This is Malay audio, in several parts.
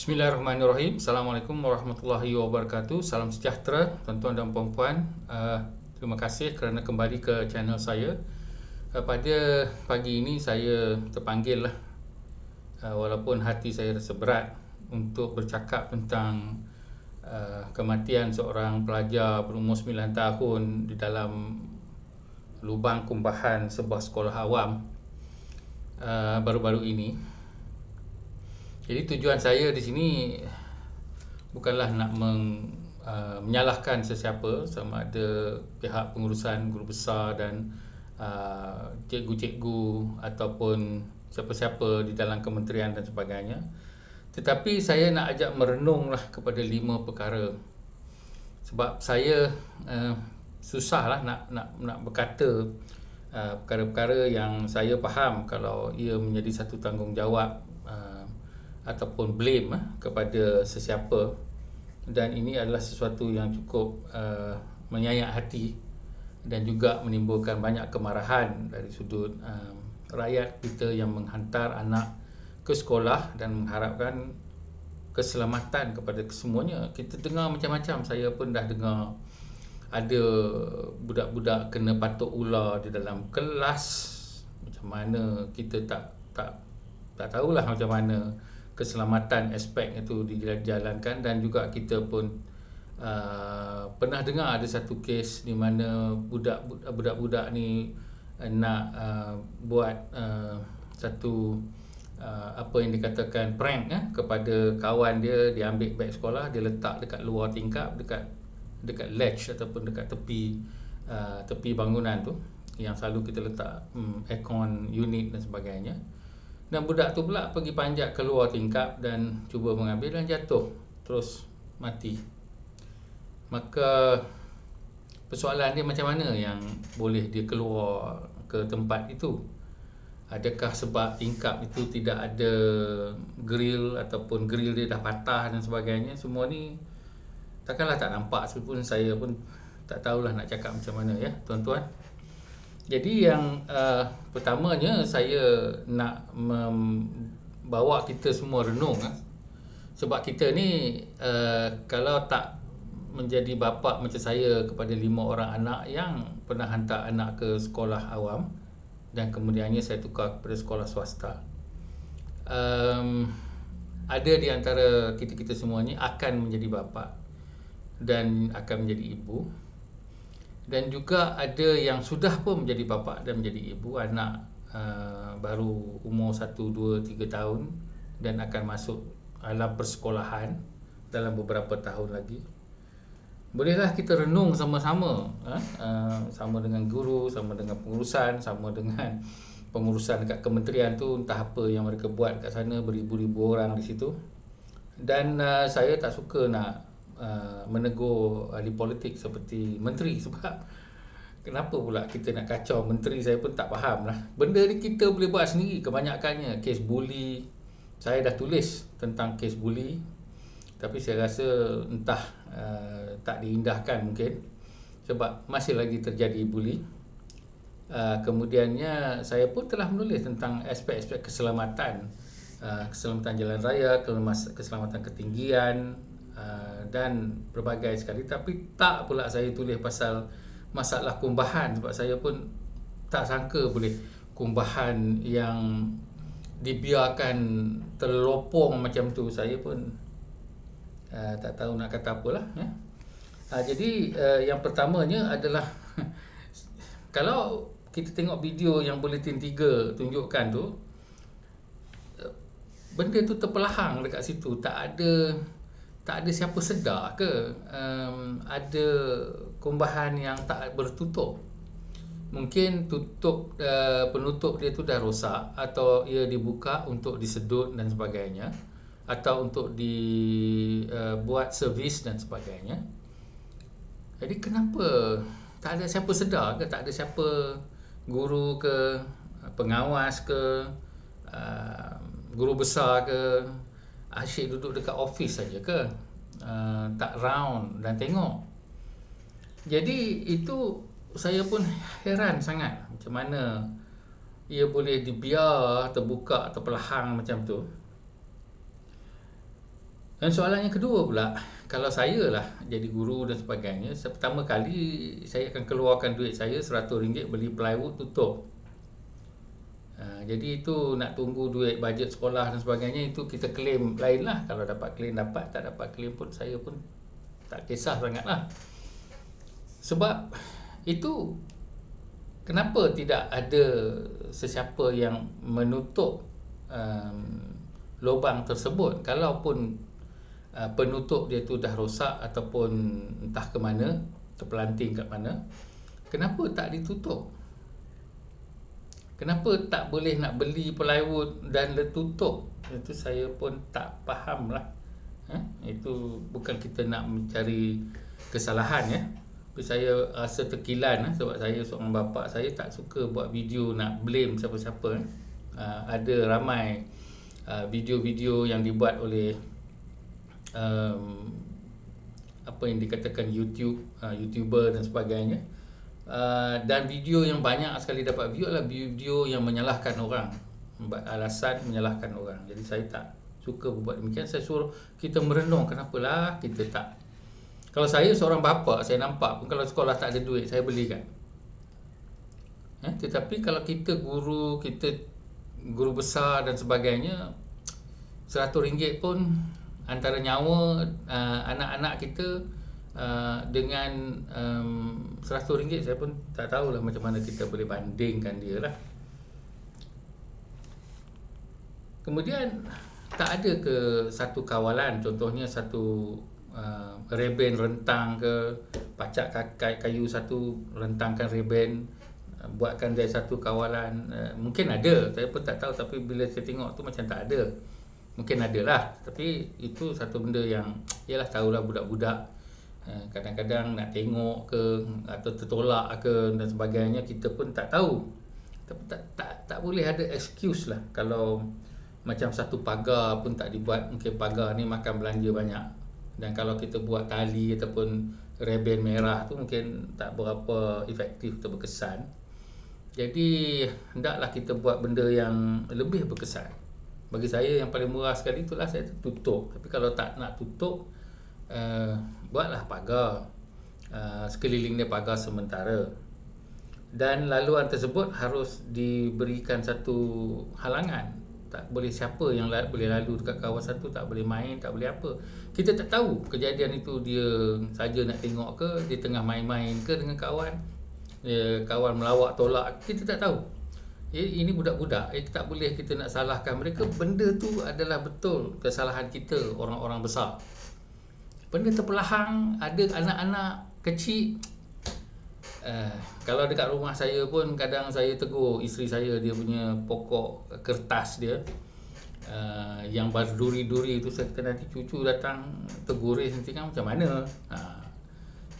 Bismillahirrahmanirrahim. Assalamualaikum warahmatullahi wabarakatuh. Salam sejahtera tuan-tuan dan puan-puan. Uh, terima kasih kerana kembali ke channel saya. Uh, pada pagi ini saya terpanggil lah uh, walaupun hati saya rasa berat untuk bercakap tentang uh, kematian seorang pelajar berumur 9 tahun di dalam lubang kumbahan sebuah sekolah awam uh, baru-baru ini. Jadi tujuan saya di sini bukanlah nak meng, uh, menyalahkan sesiapa sama ada pihak pengurusan guru besar dan uh, cikgu-cikgu ataupun siapa-siapa di dalam kementerian dan sebagainya. Tetapi saya nak ajak merenunglah kepada lima perkara. Sebab saya uh, susahlah nak nak nak berkata uh, perkara-perkara yang saya faham kalau ia menjadi satu tanggungjawab ataupun blame uh, kepada sesiapa dan ini adalah sesuatu yang cukup uh, menyayat hati dan juga menimbulkan banyak kemarahan dari sudut uh, rakyat kita yang menghantar anak ke sekolah dan mengharapkan keselamatan kepada kesemuanya. Kita dengar macam-macam. Saya pun dah dengar ada budak-budak kena patuk ular di dalam kelas. Macam mana kita tak tak tak tahulah macam mana keselamatan aspek itu dijalankan dan juga kita pun uh, pernah dengar ada satu kes di mana budak-budak ni nak uh, buat uh, satu uh, apa yang dikatakan prank eh, kepada kawan dia dia ambil beg sekolah dia letak dekat luar tingkap dekat dekat ledge ataupun dekat tepi uh, tepi bangunan tu yang selalu kita letak um, aircon unit dan sebagainya dan budak tu pula pergi panjat keluar tingkap dan cuba mengambil dan jatuh. Terus mati. Maka persoalan dia macam mana yang boleh dia keluar ke tempat itu? Adakah sebab tingkap itu tidak ada grill ataupun grill dia dah patah dan sebagainya? Semua ni takkanlah tak nampak. Sepun saya pun tak tahulah nak cakap macam mana ya tuan-tuan jadi yang uh, pertamanya saya nak membawa kita semua renung uh, sebab kita ni uh, kalau tak menjadi bapa macam saya kepada lima orang anak yang pernah hantar anak ke sekolah awam dan kemudiannya saya tukar kepada sekolah swasta. Um, ada di antara kita-kita semua ni akan menjadi bapa dan akan menjadi ibu dan juga ada yang sudah pun menjadi bapa dan menjadi ibu anak uh, baru umur 1 2 3 tahun dan akan masuk alam persekolahan dalam beberapa tahun lagi bolehlah kita renung sama-sama ha? uh, sama dengan guru sama dengan pengurusan sama dengan pengurusan dekat kementerian tu entah apa yang mereka buat kat sana beribu-ribu orang di situ dan uh, saya tak suka nak uh, menegur ahli politik seperti menteri sebab kenapa pula kita nak kacau? Menteri saya pun tak faham lah benda ni kita boleh buat sendiri kebanyakannya. Kes bully saya dah tulis tentang kes bully tapi saya rasa entah uh, tak diindahkan mungkin sebab masih lagi terjadi bully uh, kemudiannya saya pun telah menulis tentang aspek-aspek keselamatan uh, keselamatan jalan raya keselamatan ketinggian uh, dan berbagai sekali. Tapi tak pula saya tulis pasal masalah kumbahan. Sebab saya pun tak sangka boleh kumbahan yang dibiarkan terlopong macam tu. Saya pun uh, tak tahu nak kata apalah ya. Uh, jadi uh, yang pertamanya adalah kalau kita tengok video yang bulletin 3 tunjukkan tu benda tu terpelahang dekat situ. Tak ada tak ada siapa sedar ke um, ada kumbahan yang tak bertutup. Mungkin tutup uh, penutup dia tu dah rosak atau ia dibuka untuk disedut dan sebagainya atau untuk dibuat uh, servis dan sebagainya. Jadi kenapa? Tak ada siapa sedar ke? Tak ada siapa guru ke pengawas ke uh, guru besar ke asyik duduk dekat office saja ke uh, tak round dan tengok. Jadi itu saya pun heran sangat macam mana ia boleh dibiar terbuka atau pelahang macam tu Dan soalan yang kedua pula, kalau saya lah jadi guru dan sebagainya, pertama kali saya akan keluarkan duit saya RM100 beli plywood tutup. Ha, jadi itu nak tunggu duit bajet sekolah dan sebagainya itu kita claim lain lah. Kalau dapat claim dapat, tak dapat claim pun saya pun tak kisah sangat lah. Sebab itu kenapa tidak ada sesiapa yang menutup um, lubang tersebut kalaupun Uh, penutup dia tu dah rosak ataupun entah ke mana terpelanting kat mana kenapa tak ditutup kenapa tak boleh nak beli plywood dan letutup itu saya pun tak faham lah. Ha? itu bukan kita nak mencari kesalahan ya. Tapi saya rasa terkilan lah, sebab saya seorang bapa saya tak suka buat video nak blame siapa-siapa uh, ada ramai uh, video-video yang dibuat oleh um, apa yang dikatakan YouTube, uh, YouTuber dan sebagainya. Uh, dan video yang banyak sekali dapat view adalah video yang menyalahkan orang. Alasan menyalahkan orang. Jadi saya tak suka buat demikian. Saya suruh kita merenung kenapalah kita tak. Kalau saya seorang bapa, saya nampak pun kalau sekolah tak ada duit, saya belikan. Eh, tetapi kalau kita guru, kita guru besar dan sebagainya, RM100 pun antara nyawa uh, anak-anak kita uh, dengan um, RM100 saya pun tak tahulah macam mana kita boleh bandingkan dia lah. Kemudian tak ada ke satu kawalan? Contohnya satu uh, reben rentang ke pacak kayu satu rentangkan reben uh, buatkan dari satu kawalan. Uh, mungkin ada saya pun tak tahu tapi bila saya tengok tu macam tak ada. Mungkin ada lah tapi itu satu benda yang ialah tahulah budak-budak kadang-kadang nak tengok ke atau tertolak ke dan sebagainya kita pun tak tahu. Tapi tak tak tak boleh ada excuse lah kalau macam satu pagar pun tak dibuat mungkin pagar ni makan belanja banyak. Dan kalau kita buat tali ataupun reben merah tu mungkin tak berapa efektif atau berkesan. Jadi hendaklah kita buat benda yang lebih berkesan. Bagi saya yang paling murah sekali itulah saya tutup. Tapi kalau tak nak tutup uh, buatlah pagar. Uh, sekeliling dia pagar sementara. Dan laluan tersebut harus diberikan satu halangan. Tak boleh siapa yang la- boleh lalu dekat kawasan tu tak boleh main tak boleh apa. Kita tak tahu kejadian itu dia saja nak tengok ke dia tengah main-main ke dengan kawan dia kawan melawak tolak kita tak tahu. Eh, ini budak-budak eh, tak boleh kita nak salahkan mereka. Benda tu adalah betul kesalahan kita orang-orang besar benda terpelahang ada anak-anak kecil. Uh, kalau dekat rumah saya pun kadang saya tegur isteri saya dia punya pokok kertas dia. Uh, yang berduri-duri itu saya kata nanti cucu datang teguris nanti kan macam mana? Uh,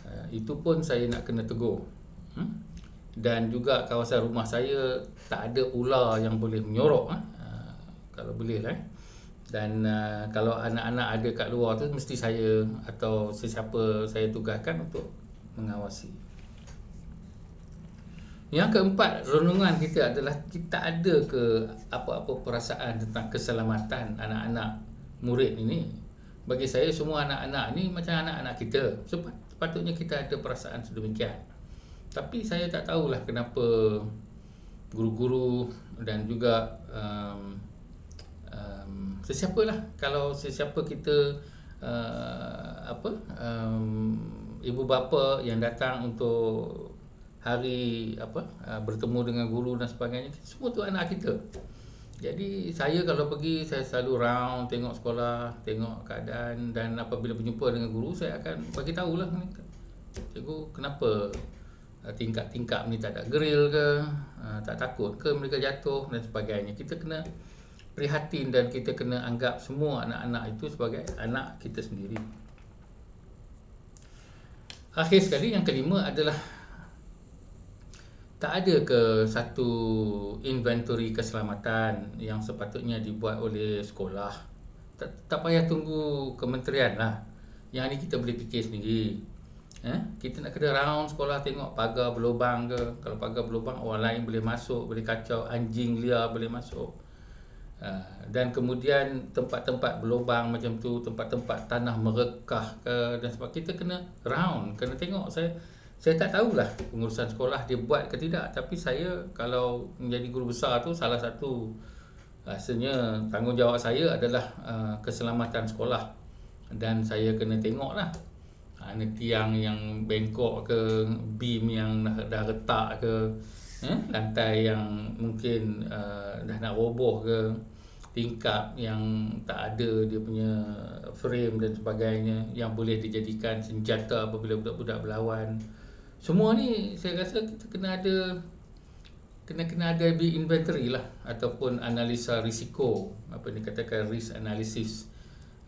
uh, itu pun saya nak kena tegur. Hmm? dan juga kawasan rumah saya tak ada ular yang boleh menyorok uh, kalau boleh lah eh? Dan uh, kalau anak-anak ada kat luar tu mesti saya atau sesiapa saya tugaskan untuk mengawasi. Yang keempat renungan kita adalah kita ada ke apa-apa perasaan tentang keselamatan anak-anak murid ini? Bagi saya semua anak-anak ni macam anak-anak kita. Sepatutnya kita ada perasaan sedemikian. Tapi saya tak tahulah kenapa guru-guru dan juga um, um, sesiapa lah kalau sesiapa kita uh, apa um, ibu bapa yang datang untuk hari apa uh, bertemu dengan guru dan sebagainya semua tu anak kita. Jadi saya kalau pergi saya selalu round tengok sekolah tengok keadaan dan apabila berjumpa dengan guru saya akan bagi tahulah. Cikgu kenapa Ah, tingkap-tingkap ni tak ada grill ke? Tak takut ke mereka jatuh dan sebagainya? Kita kena prihatin dan kita kena anggap semua anak-anak itu sebagai anak kita sendiri. Akhir sekali yang kelima adalah tak ada ke satu inventory keselamatan yang sepatutnya dibuat oleh sekolah? Tak, tak payah tunggu kementerian lah. Yang ni kita boleh fikir sendiri. Eh? Kita nak kena round sekolah tengok pagar berlubang ke. Kalau pagar berlubang orang lain boleh masuk Boleh kacau. Anjing liar boleh masuk dan kemudian tempat-tempat berlubang macam tu, tempat-tempat tanah merekah ke dan sebab kita kena round, kena tengok. Saya saya tak tahulah pengurusan sekolah dia buat ke tidak. Tapi saya kalau menjadi guru besar tu salah satu rasanya tanggungjawab saya adalah uh, keselamatan sekolah. Dan saya kena tengok lah ada tiang yang bengkok ke beam yang dah, dah retak ke eh, lantai yang mungkin uh, dah nak roboh ke tingkap yang tak ada dia punya frame dan sebagainya yang boleh dijadikan senjata apabila budak-budak berlawan. Semua ni saya rasa kita kena ada kena kena ada inventory lah ataupun analisa risiko. Apa ni katakan risk analysis.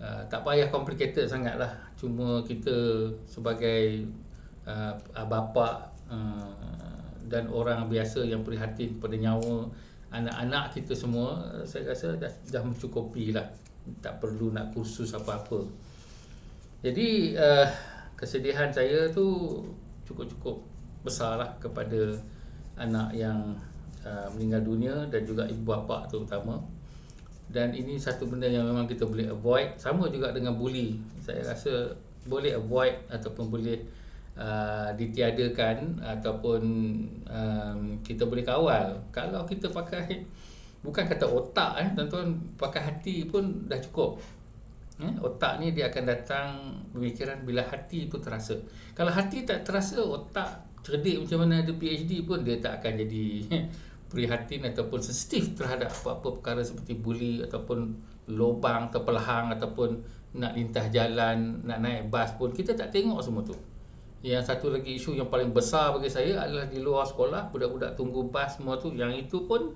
Uh, tak payah complicated sangat lah. Cuma kita sebagai uh, bapa uh, dan orang biasa yang prihatin pada nyawa anak-anak kita semua saya rasa dah, dah mencukupi lah. Tak perlu nak kursus apa-apa. Jadi uh, kesedihan saya tu cukup-cukup besar lah kepada anak yang uh, meninggal dunia dan juga ibu bapa terutama. Dan ini satu benda yang memang kita boleh avoid. Sama juga dengan bully. Saya rasa boleh avoid ataupun boleh uh, ditiadakan ataupun um, kita boleh kawal. Kalau kita pakai bukan kata otak eh tuan-tuan pakai hati pun dah cukup. Eh, otak ni dia akan datang pemikiran bila hati pun terasa. Kalau hati tak terasa otak cerdik macam mana ada PhD pun dia tak akan jadi prihatin ataupun sensitif terhadap apa-apa perkara seperti bully ataupun lubang terpelahang ataupun nak lintas jalan nak naik bas pun. Kita tak tengok semua tu yang satu lagi isu yang paling besar bagi saya adalah di luar sekolah budak-budak tunggu bas semua tu yang itu pun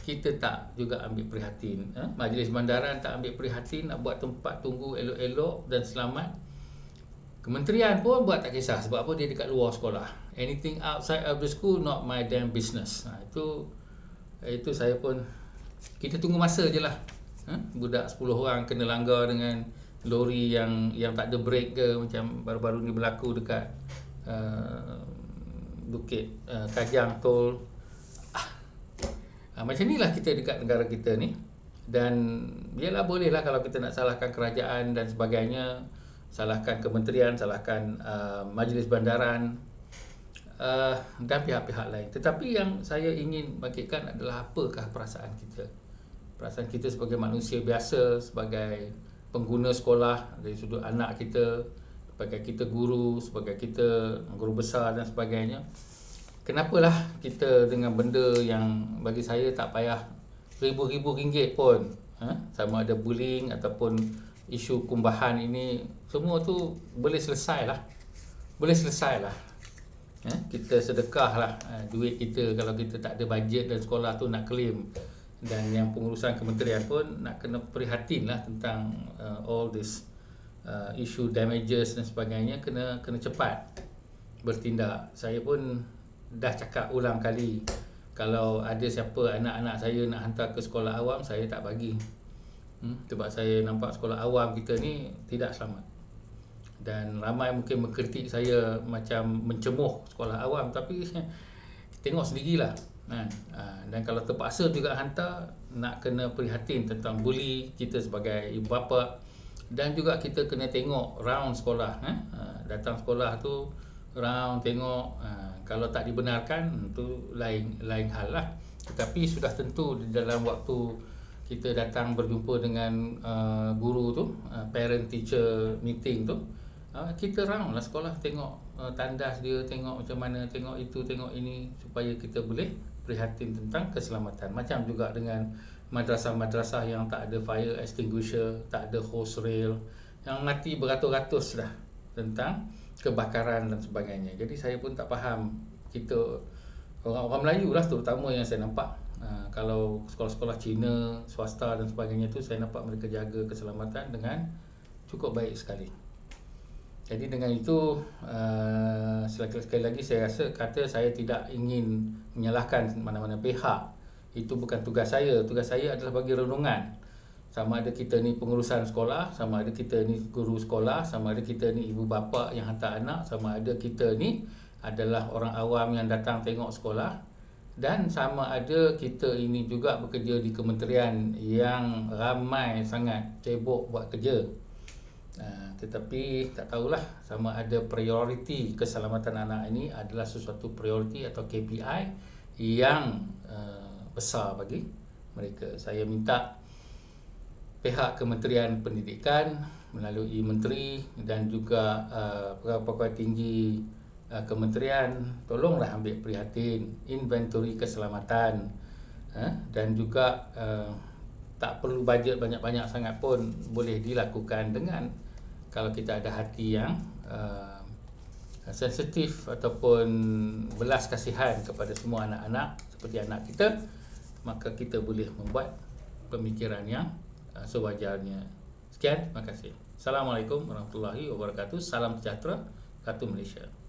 kita tak juga ambil prihatin eh? majlis bandaran tak ambil prihatin nak buat tempat tunggu elok-elok dan selamat kementerian pun buat tak kisah sebab apa dia dekat luar sekolah anything outside of the school not my damn business ha, itu itu saya pun kita tunggu masa je lah eh? budak 10 orang kena langgar dengan lori yang yang tak ada brake ke macam baru-baru ni berlaku dekat uh, Bukit uh, Kajang Tol. Ah. uh, macam inilah kita dekat negara kita ni. Dan biarlah bolehlah kalau kita nak salahkan kerajaan dan sebagainya. Salahkan kementerian salahkan uh, majlis bandaran uh, dan pihak-pihak lain. Tetapi yang saya ingin bangkitkan adalah apakah perasaan kita? Perasaan kita sebagai manusia biasa sebagai pengguna sekolah dari sudut anak kita sebagai kita guru sebagai kita guru besar dan sebagainya kenapalah kita dengan benda yang bagi saya tak payah ribu-ribu ringgit pun ha? sama ada bullying ataupun isu kumbahan ini semua tu boleh selesai lah boleh selesai lah ha? kita sedekah lah ha, duit kita kalau kita tak ada bajet dan sekolah tu nak claim dan yang pengurusan kementerian pun nak kena prihatin lah tentang uh, all this uh, issue damages dan sebagainya kena kena cepat bertindak. Saya pun dah cakap ulang kali kalau ada siapa anak-anak saya nak hantar ke sekolah awam saya tak bagi. Hmm? sebab saya nampak sekolah awam kita ni tidak selamat. Dan ramai mungkin mengkritik saya macam mencemuh sekolah awam tapi tengok sendirilah kan? Ha, dan kalau terpaksa juga hantar nak kena prihatin tentang bully kita sebagai ibu bapa. Dan juga kita kena tengok round sekolah eh? ha, datang sekolah tu round tengok ha, kalau tak dibenarkan tu lain lain hal lah. Tetapi sudah tentu dalam waktu kita datang berjumpa dengan uh, guru tu uh, parent teacher meeting tu uh, kita round lah sekolah tengok uh, tandas dia tengok macam mana tengok itu tengok ini supaya kita boleh prihatin tentang keselamatan. Macam juga dengan madrasah-madrasah yang tak ada fire extinguisher tak ada hose rail yang mati beratus-ratus dah tentang kebakaran dan sebagainya. Jadi saya pun tak faham kita orang-orang Melayu lah terutama yang saya nampak. Uh, kalau sekolah-sekolah Cina swasta dan sebagainya tu saya nampak mereka jaga keselamatan dengan cukup baik sekali jadi dengan itu uh, sekali lagi saya rasa kata saya tidak ingin menyalahkan mana-mana pihak. Itu bukan tugas saya. Tugas saya adalah bagi renungan. Sama ada kita ni pengurusan sekolah, sama ada kita ni guru sekolah, sama ada kita ni ibu bapa yang hantar anak, sama ada kita ni adalah orang awam yang datang tengok sekolah dan sama ada kita ini juga bekerja di kementerian yang ramai sangat sibuk buat kerja uh, tetapi tak tahulah sama ada prioriti keselamatan anak ini adalah sesuatu prioriti atau KPI yang uh, besar bagi mereka. Saya minta pihak Kementerian Pendidikan melalui menteri dan juga uh, pegawai-pegawai tinggi uh, kementerian tolonglah ambil prihatin inventory keselamatan uh, dan juga uh, tak perlu bajet banyak-banyak sangat pun boleh dilakukan dengan kalau kita ada hati yang uh, sensitif ataupun belas kasihan kepada semua anak-anak seperti anak kita maka kita boleh membuat pemikiran yang uh, sewajarnya. Sekian, terima kasih. Assalamualaikum warahmatullahi wabarakatuh. Salam sejahtera. Kartu Malaysia.